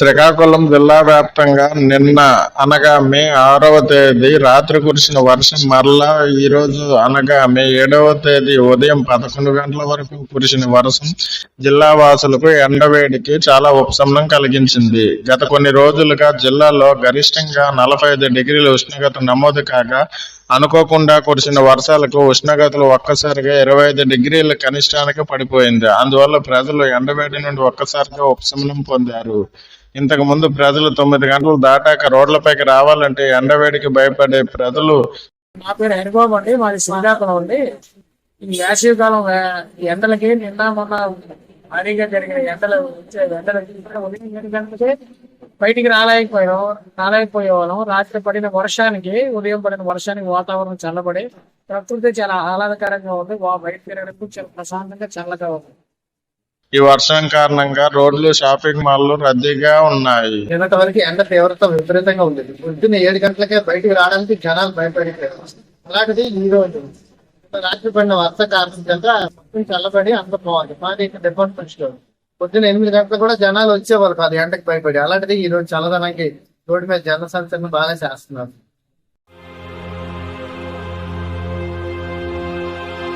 శ్రీకాకుళం జిల్లా వ్యాప్తంగా నిన్న అనగా మే ఆరవ తేదీ రాత్రి కురిసిన వర్షం మరలా ఈ రోజు అనగా మే ఏడవ తేదీ ఉదయం పదకొండు గంటల వరకు కురిసిన వర్షం జిల్లా వాసులకు ఎండవేడికి చాలా ఉపశమనం కలిగించింది. గత కొన్ని రోజులుగా జిల్లాలో గరిష్టంగా నలభై ఐదు డిగ్రీల ఉష్ణోగ్రత నమోదు కాగా అనుకోకుండా కురిసిన వర్షాలకు ఉష్ణోగ్రతలు ఒక్కసారిగా ఇరవై ఐదు డిగ్రీల కనిష్టానికి పడిపోయింది. అందువల్ల ప్రజలు ఎండవేడి నుండి ఒక్కసారిగా ఉపశమనం పొందారు. ఇంతకు ముందు ప్రజలు తొమ్మిది గంటలు దాటాక రోడ్లపైకి రావాలంటే ఎండవేడికి భయపడే ప్రజలు నా పేరు హరిబాబు అండి. మాది శ్రీకాకుళం అండి. ఈ వేసవికాలం ఎండలకి నిన్న మొన్న భారీగా జరిగిన ఎండలు వచ్చే ఎండలకి ఉదయం గంటలకే బయటికి రాలేకపోయాం రాలేకపోయేవాళ్ళం. రాత్రి పడిన వర్షానికి ఉదయం పడిన వర్షానికి వాతావరణం చల్లబడి ప్రకృతి చాలా ఆహ్లాదకరంగా ఉంది. బయట తిరగడానికి చాలా ప్రశాంతంగా చల్లగా ఉంది. ఈ వర్షం కారణంగా రోడ్లు షాపింగ్ మాల్లు రద్దీగా ఉన్నాయి. నిన్నటి వరకు ఎండ తీవ్రత విపరీతంగా ఉండేది పొద్దున్న ఏడు గంటలకే బయటికి రావడానికి జనాలు భయపడిపోయారు. అలాంటిది ఈ రోజు. రాత్రి పడిన వర్ష కారణం చల్లబడి అంత బాగుంది మాది డిపార్ట్మెంట్ స్టోర్ పొద్దున్న ఎనిమిది గంటలకు కూడా జనాలు వచ్చేవారు కాదు ఎండకు భయపడి. అలాంటిది ఈ రోజు చల్లదనానికి రోడ్డు మీద జన సంచలనం బాగా చేస్తున్నారు.